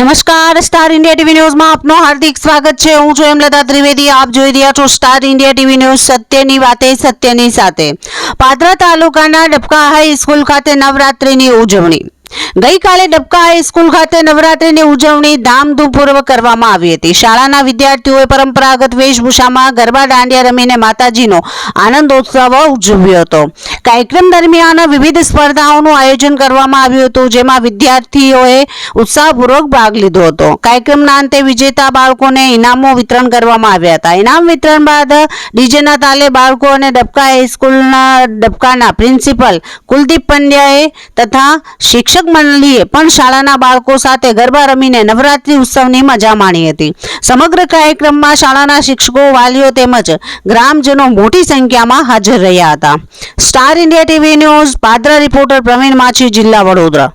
નમસ્કાર, star India TV ન્યૂઝમાં આપનું હાર્દિક સ્વાગત છે. હું છું હેમલતા ત્રિવેદી. આપ જોઈ રહ્યા છો સ્ટાર ઇન્ડિયા ટીવી ન્યૂઝ સત્યની વાતે, સત્યની સાથે. પાદરા તાલુકાના ડબકા હાઈ સ્કૂલ ખાતે નવરાત્રિની ઉજવણી. ગઈકાલે ડબકા હાઈ સ્કૂલ ખાતે નવરાત્રિની ઉજવણી ધામધૂમપૂર્વક કરવામાં આવી હતી. શાળાના વિદ્યાર્થીઓએ પરંપરાગત વેશભૂષામાં ગરબા, દાંડિયા રમીને માતાજીનો આનંદોત્સવ ઉજવ્યો હતો. કાર્યક્રમ દરમિયાન વિવિધ સ્પર્ધાઓનું આયોજન કરવામાં આવ્યું હતું, જેમાં વિદ્યાર્થીઓએ ઉત્સાહપૂર્વક ભાગ લીધો હતો. કાર્યક્રમના અંતે વિજેતા બાળકોને ઇનામો વિતરણ કરવામાં આવ્યા હતા. ઇનામ વિતરણ બાદ ડીજેના તાલે બાળકો અને ડબકા હાઈસ્કૂલના ડબકાના પ્રિન્સિપલ કુલદીપ પંડ્યાએ તથા શિક્ષક મંડળીએ પણ શાળાના બાળકો સાથે ગરબા રમીને નવરાત્રિ ઉત્સવની મજા માણી હતી. સમગ્ર કાર્યક્રમમાં શાળાના શિક્ષકો, વાલીઓ તેમજ ગ્રામજનો મોટી સંખ્યામાં હાજર રહ્યા હતા. Star India TV news Padra reporter Pravin Machhi જિલ્લા વડોદરા.